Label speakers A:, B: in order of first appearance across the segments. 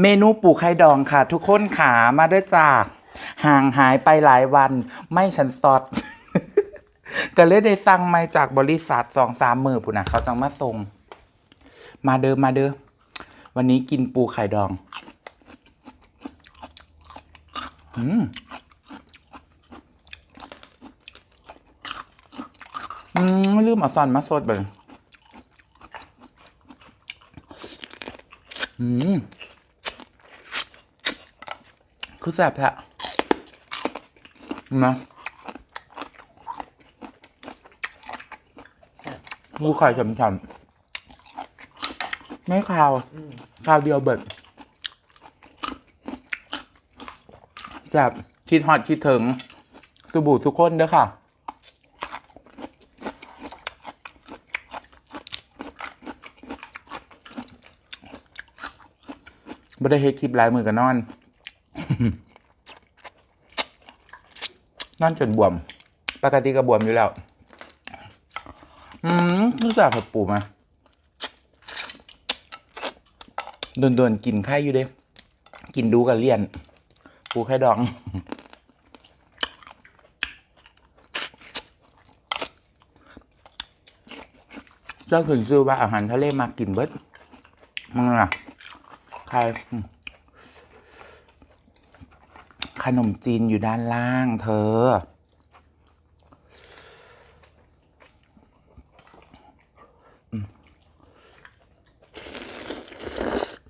A: เมนูปูไข่ดองค่ะ ทุกคนขามาด้วยจ้าห่างหายไปหลายวัน ไม่ฉันสดก็เลยได้สั่งมาจากบริษัทสองสามมือปุ่นนะเขาจังมาส่ง มาเด้อมาเด้อวันนี้กินปูไข่ดอง อืมอืมลืมเอาซอนมาสดไปอืม คือแสบแท้นะมูไข่ฉ่ำๆไม่คาวคาวเดียวเบิดแสบคิดฮอตคิดถึงสบู่ทุกคนเด้อค่ะไม่ได้เฮ็ดคลิปหลายมือกันนอน นอนจนบวม ปกติก็บวมอยู่แล้ว อืมรู้จักผัดปูมาโดนๆกินไข่อยู่เด้ กินดูกับเลี่ยน ปูไข่ดอง เจ้าถึงซื้อว่าอาหารทะเลมากินเบิดมึงล่ะใคร ขนมจีนอยู่ด้านล่างเธอ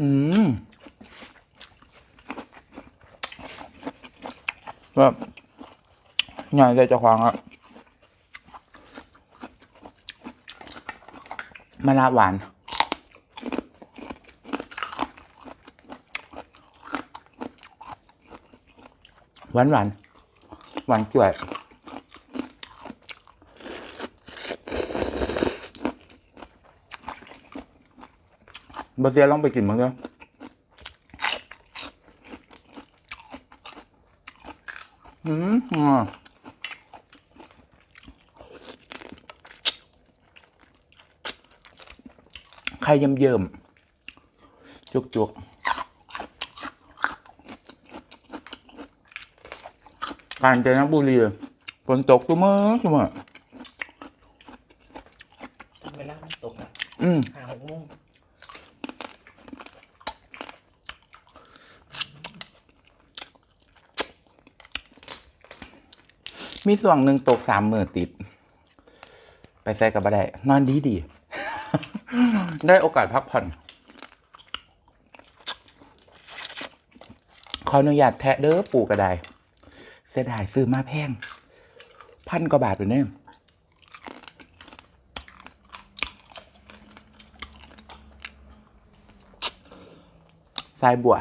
A: อืมแบบหญ่อยใจจะควางอะมะระหวาน วานหวานหวานจ่วยบาเซียลองไปกินมั้งเด้ออืมอะไข่เยิ้มเยิ้มจุกจุก กาญจนบุรีฝนตกเสมอเสมอ
B: เวลามันตกอะ
A: อืม
B: ห้าหกโมง
A: มีส่วงหนึ่งตกสามมือติด ไปใส่กับบ่ได้ นอนดีดี ได้โอกาสพักผ่อน ขออนุญาตแทะเด้อปูกระไดเสียดายซื้อมาแพงพันกว่าบาทอยู่เนี่ยสายบัว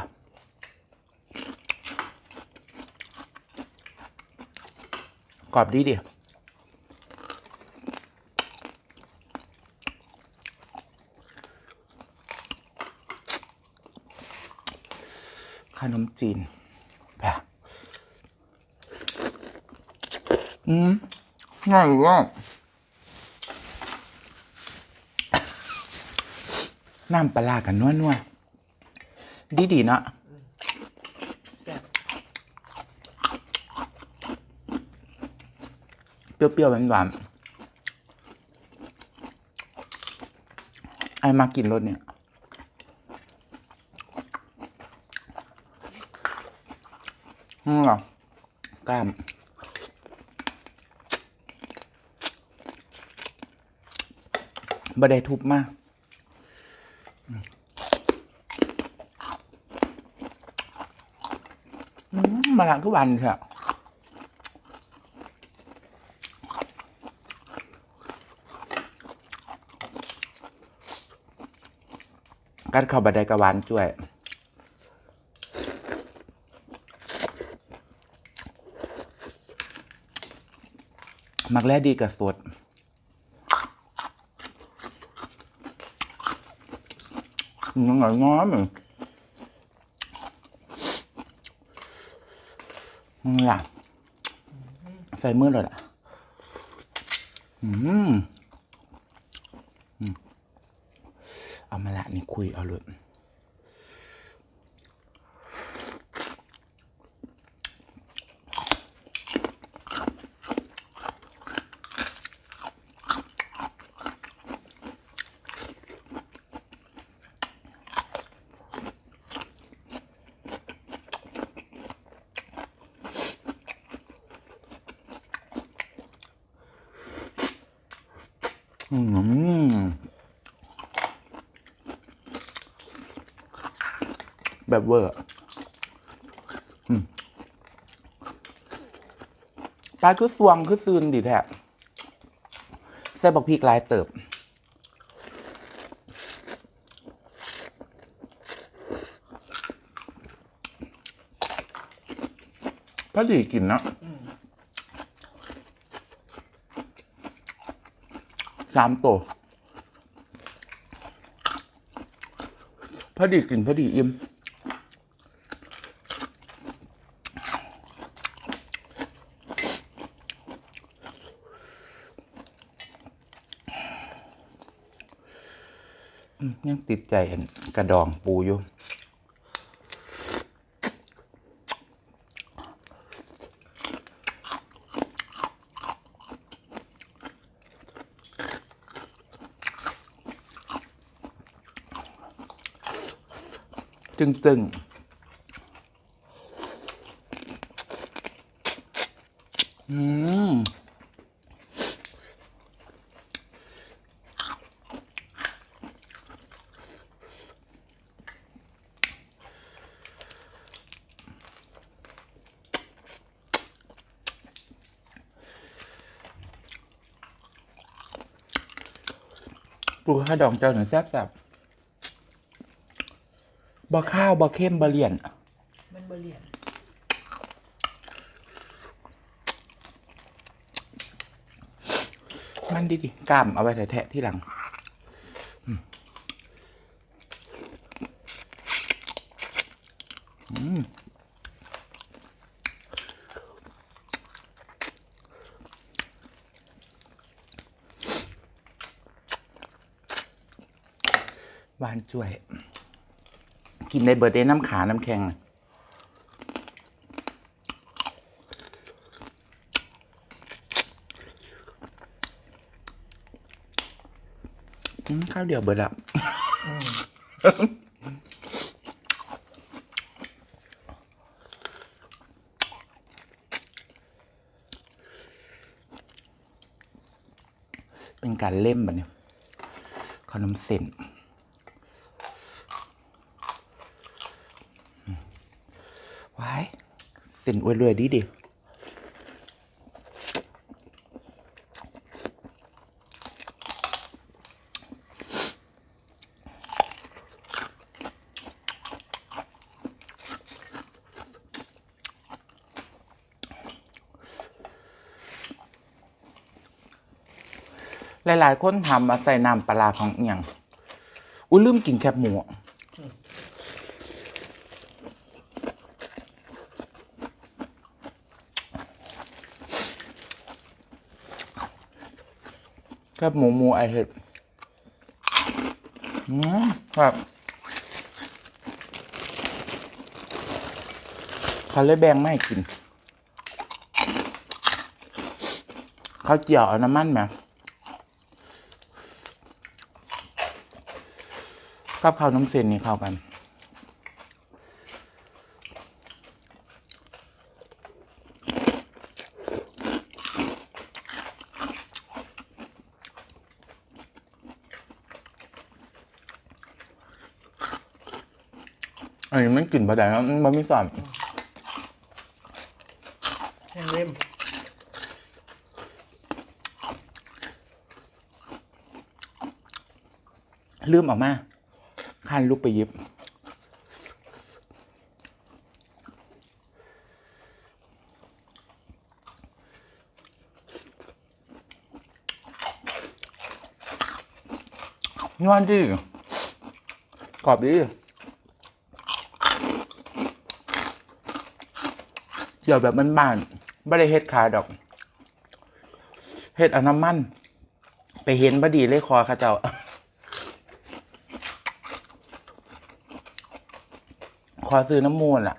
A: กรอบดีดิขนมจีนแบบ อืมง่ายว่าน้ำปลากันนัวนัวดีดีๆเนาะเปรี้ยวๆหวานๆไอ้มากินรสเนี่ยอืมเหรอกล้าม บ่ได้ทุบมากมาหลังทุกวันเถอะกัดเข้าบันไดกระวานจ้วยมักแร่ดีกับสด น้องหน่อยง้อมงนี่ล่ะใส่มือเลยล่ะ อืมเอามาละนี่คุยเอาเลย อืมแบบเวอร์อืมปลาคือสวงคือซืนดีแท้ใส่บักพริกลายเติบ พอดีกินนะ
B: อืม
A: สามตัวพอดีกินพอดีอิ่มยังติดใจกระดองปูอยู่ จึงตึงอืมปูข้าดองเจ้าหนึ่งแซ่บๆ บ่ข้าวบ่เข้มบ่เลี่ยน
B: มันบเรียน
A: มันดีดีๆกล้ามเอาไว้แทะๆที่หลังอืมอืมหวานจ่วย กินในเบอร์เดย์น้ำขา น้ำแข็งน่ะข้าวเดียวเบิดละเป็นการเล่มแบบนี้ขนมเส้นอืมว้าย เส้นอวยรวยดีดิหลาย ๆ คนทำมาใส่น้ำปลาร้าของเอียง อุ้ยลืมกินแคบหมู แคบหมูหมูไอเห็ดอืมครับเขาเลยแบ่งไม่กิน เขาวเจียวน้ำมันไหมกับข้าวน้ำเส้นนี่เข้ากัน อันนี้มันกลิ่นบะไดแล้วมันไม่สอน
B: แห้งเล่ม
A: ลืมออกมาคันลุกไปหยิบนวลดิกรอบดิ เกี่ยวแบบบ้านๆไม่ได้เฮ็ดขายดอก เฮ็ดอน้ำมัน ไปเห็นบดีเลยคอข้าเจ้าขอซื้อน้ำมูลอะ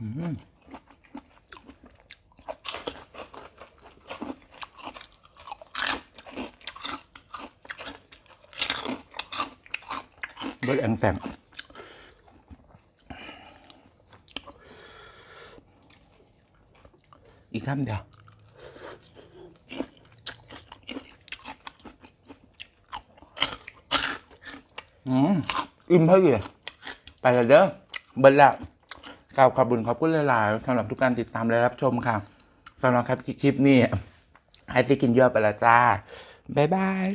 A: อืม เบิดแองแสงอีกคำเดียวอืมอิ่มเพอดีไปแล้วเด้อเบิร์ละกล่าวขอบคุญขอบคุณหลายๆสำหรับทุกการติดตามและรับชมค่ะสำหรับคลิปนี้ให้ไปกินเยอะไปละจ้า บ๊ายบาย